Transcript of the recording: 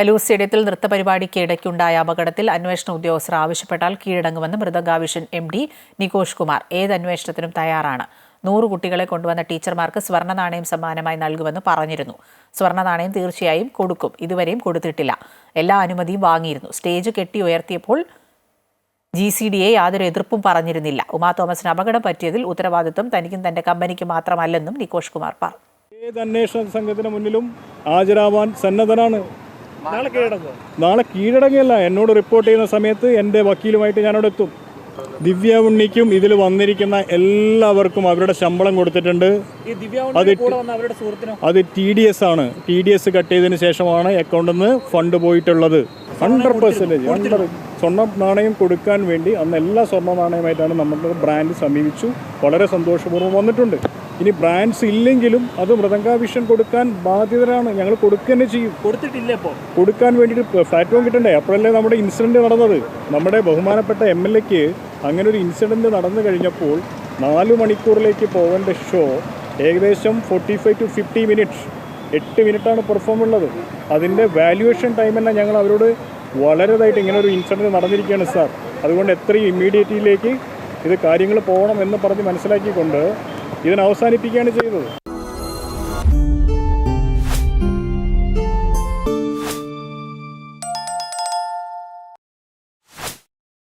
കലൂർ സ്റ്റേഡിയത്തിൽ നൃത്തപരിപാടിക്ക് ഇടയ്ക്കുണ്ടായ അപകടത്തിൽ അന്വേഷണ ഉദ്യോഗസ്ഥർ ആവശ്യപ്പെട്ടാൽ കീഴടങ്ങുമെന്ന് മൃദംഗാവിഷൻ എം ഡി നികോഷ് കുമാർ. ഏത് അന്വേഷണത്തിനും തയ്യാറാണ്. നൂറ് കുട്ടികളെ കൊണ്ടുവന്ന ടീച്ചർമാർക്ക് സ്വർണ നാണയം സമ്മാനമായി നൽകുമെന്ന് പറഞ്ഞിരുന്നു. സ്വർണ നാണയം തീർച്ചയായും കൊടുക്കും. ഇതുവരെയും കൊടുത്തിട്ടില്ല. എല്ലാ അനുമതിയും വാങ്ങിയിരുന്നു. സ്റ്റേജ് കെട്ടി ഉയർത്തിയപ്പോൾ ജി സി ഡി എ യാതൊരു എതിർപ്പും പറഞ്ഞിരുന്നില്ല. ഉമാ തോമസിന് അപകടം പറ്റിയതിൽ ഉത്തരവാദിത്വം തനിക്കും തന്റെ കമ്പനിക്കും മാത്രമല്ലെന്നും നികോഷ് കുമാർ പറഞ്ഞു. ഏത് അന്വേഷണ സംഘത്തിന് മുന്നിലും ഹാജരാവാൻ സന്നദ്ധനാണ് നാളെ കീഴടങ്ങും നാളെ കീഴടങ്ങിയല്ല. എന്നോട് റിപ്പോർട്ട് ചെയ്യുന്ന സമയത്ത് എന്റെ വക്കീലുമായിട്ട് ഞാനവിടെ എത്തും ദിവ്യ ഉണ്ണിക്കും ഇതിൽ വന്നിരിക്കുന്ന എല്ലാവർക്കും അവരുടെ ശമ്പളം കൊടുത്തിട്ടുണ്ട്. അത് അത് ടി ഡി എസ് ആണ്. ടി ഡി എസ് കട്ട് ചെയ്തതിന് ശേഷമാണ് അക്കൗണ്ടിൽ നിന്ന് ഫണ്ട് പോയിട്ടുള്ളത്. ഹൺഡ്രഡ് പെർസെന്റേജ് ഹൺഡ്രഡ് സ്വർണ നാണയം കൊടുക്കാൻ വേണ്ടി അന്ന് എല്ലാ സ്വർണ നാണയമായിട്ടാണ് നമ്മുടെ ബ്രാൻഡ് സമീപിച്ചു. വളരെ സന്തോഷപൂർവം വന്നിട്ടുണ്ട്. ഇനി ബ്രാൻഡ്സ് ഇല്ലെങ്കിലും അത് മൃദംഗാവിഷൻ കൊടുക്കാൻ ബാധ്യതരാണ്. ഞങ്ങൾ കൊടുക്കുക തന്നെ ചെയ്യും. കൊടുത്തിട്ടില്ല ഇപ്പോൾ കൊടുക്കാൻ വേണ്ടിയിട്ട് പ്ലാറ്റ്ഫോം കിട്ടണ്ടേ? അപ്പോഴല്ലേ നമ്മുടെ ഇൻസിഡന്റ് നടന്നത്. നമ്മുടെ ബഹുമാനപ്പെട്ട എം എൽ എക്ക് അങ്ങനെ ഒരു ഇൻസിഡന്റ് നടന്നു കഴിഞ്ഞപ്പോൾ നാല് മണിക്കൂറിലേക്ക് പോകേണ്ട ഷോ ഏകദേശം forty five to fifty minutes എട്ട് മിനിറ്റാണ് പെർഫോം ഉള്ളത്. അതിന്റെ വാല്യുവേഷൻ ടൈം തന്നെ ഞങ്ങൾ അവരോട് വളരെതായിട്ട് ഇങ്ങനെ ഒരു ഇൻസിഡന്റ് നടന്നിരിക്കുകയാണ് സാർ അതുകൊണ്ട് എത്രയും ഇമ്മീഡിയറ്റിലേക്ക് ഇത് കാര്യങ്ങൾ പോകണം എന്ന് പറഞ്ഞ് മനസ്സിലാക്കിക്കൊണ്ട് ഇതിന് അവസാനിപ്പിക്കുകയാണ് ചെയ്തത്